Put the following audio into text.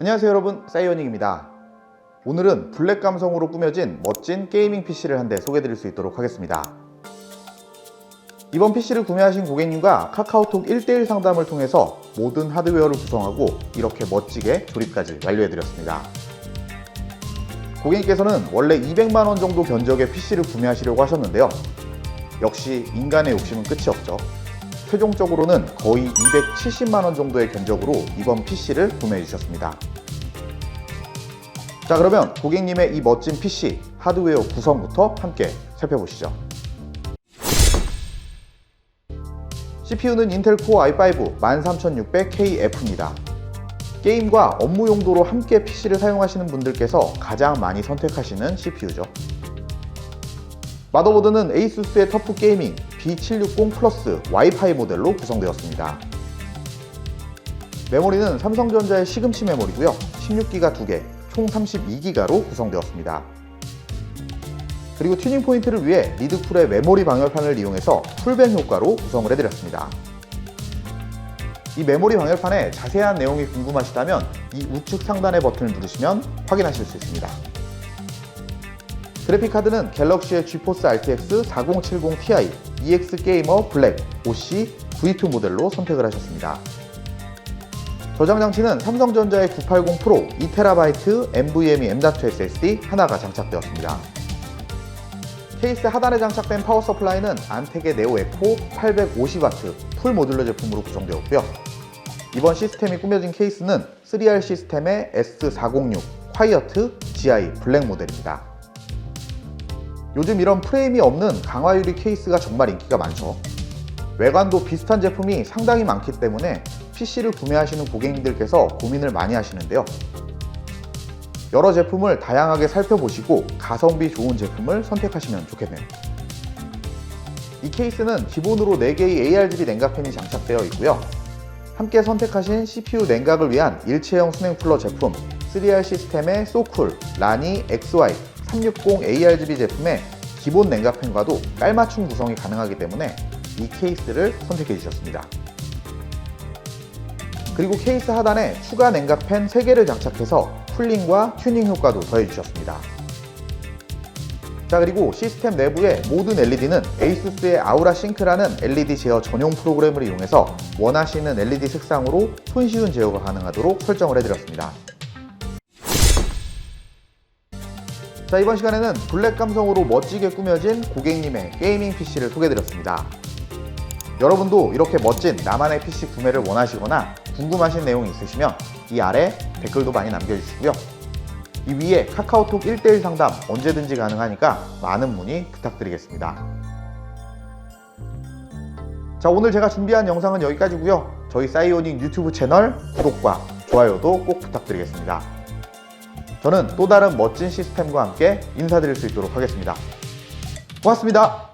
안녕하세요 여러분. 사이오닉입니다. 오늘은 블랙 감성으로 꾸며진 멋진 게이밍 PC를 한 대 소개드릴 수 있도록 하겠습니다. 이번 PC를 구매하신 고객님과 카카오톡 1대1 상담을 통해서 모든 하드웨어를 구성하고 이렇게 멋지게 조립까지 완료해드렸습니다. 고객님께서는 원래 200만원 정도 견적의 PC를 구매하시려고 하셨는데요. 역시 인간의 욕심은 끝이 없죠 최종적으로는 거의 270만원 정도의 견적으로 이번 PC를 구매해 주셨습니다. 자, 그러면 고객님의 이 멋진 PC 하드웨어 구성부터 함께 살펴보시죠. CPU는 인텔 코어 i5 13600KF입니다. 게임과 업무 용도로 함께 PC를 사용하시는 분들께서 가장 많이 선택하시는 CPU죠. 마더보드는 에이수스의 터프 게이밍 B760 플러스 와이파이 모델로 구성되었습니다. 메모리는 삼성전자의 시금치 메모리고요. 16기가 2개, 총 32기가로 구성되었습니다. 그리고 튜닝 포인트를 위해 리드쿨의 메모리 방열판을 이용해서 풀벤 효과로 구성을 해드렸습니다. 이 메모리 방열판의 자세한 내용이 궁금하시다면 이 우측 상단의 버튼을 누르시면 확인하실 수 있습니다. 그래픽 카드는 갤럭시의 GeForce RTX 4070 Ti EX 게이머 블랙 OC V2 모델로 선택을 하셨습니다. 저장 장치는 삼성전자의 980 프로 2TB NVMe M.2 SSD 하나가 장착되었습니다. 케이스 하단에 장착된 파워 서플라이는 안텍의 네오 에코 850W 풀 모듈러 제품으로 구성되었고요. 이번 시스템이 꾸며진 케이스는 3R 시스템의 S406 콰이어트 GI 블랙 모델입니다. 요즘 이런 프레임이 없는 강화 유리 케이스가 정말 인기가 많죠. 외관도 비슷한 제품이 상당히 많기 때문에 PC를 구매하시는 고객님들께서 고민을 많이 하시는데요. 여러 제품을 다양하게 살펴보시고 가성비 좋은 제품을 선택하시면 좋겠네요. 이 케이스는 기본으로 4개의 ARGB 냉각팬이 장착되어 있고요. 함께 선택하신 CPU 냉각을 위한 일체형 순행 쿨러 제품 3R 시스템의 소쿨 라니 XY 360 ARGB 제품의 기본 냉각팬과도 깔맞춤 구성이 가능하기 때문에 이 케이스를 선택해 주셨습니다. 그리고 케이스 하단에 추가 냉각팬 3개를 장착해서 쿨링과 튜닝 효과도 더해 주셨습니다. 자 그리고 시스템 내부의 모든 LED는 에이수스의 아우라 싱크라는 LED 제어 전용 프로그램을 이용해서 원하시는 LED 색상으로 손쉬운 제어가 가능하도록 설정을 해드렸습니다. 자 이번 시간에는 블랙 감성으로 멋지게 꾸며진 고객님의 게이밍 PC를 소개해드렸습니다. 여러분도 이렇게 멋진 나만의 PC 구매를 원하시거나 궁금하신 내용이 있으시면 이 아래 댓글도 많이 남겨주시고요. 이 위에 카카오톡 1대1 상담 언제든지 가능하니까 많은 문의 부탁드리겠습니다. 자 오늘 제가 준비한 영상은 여기까지고요. 저희 사이오닉 유튜브 채널 구독과 좋아요도 꼭 부탁드리겠습니다. 저는 또 다른 멋진 시스템과 함께 인사드릴 수 있도록 하겠습니다. 고맙습니다.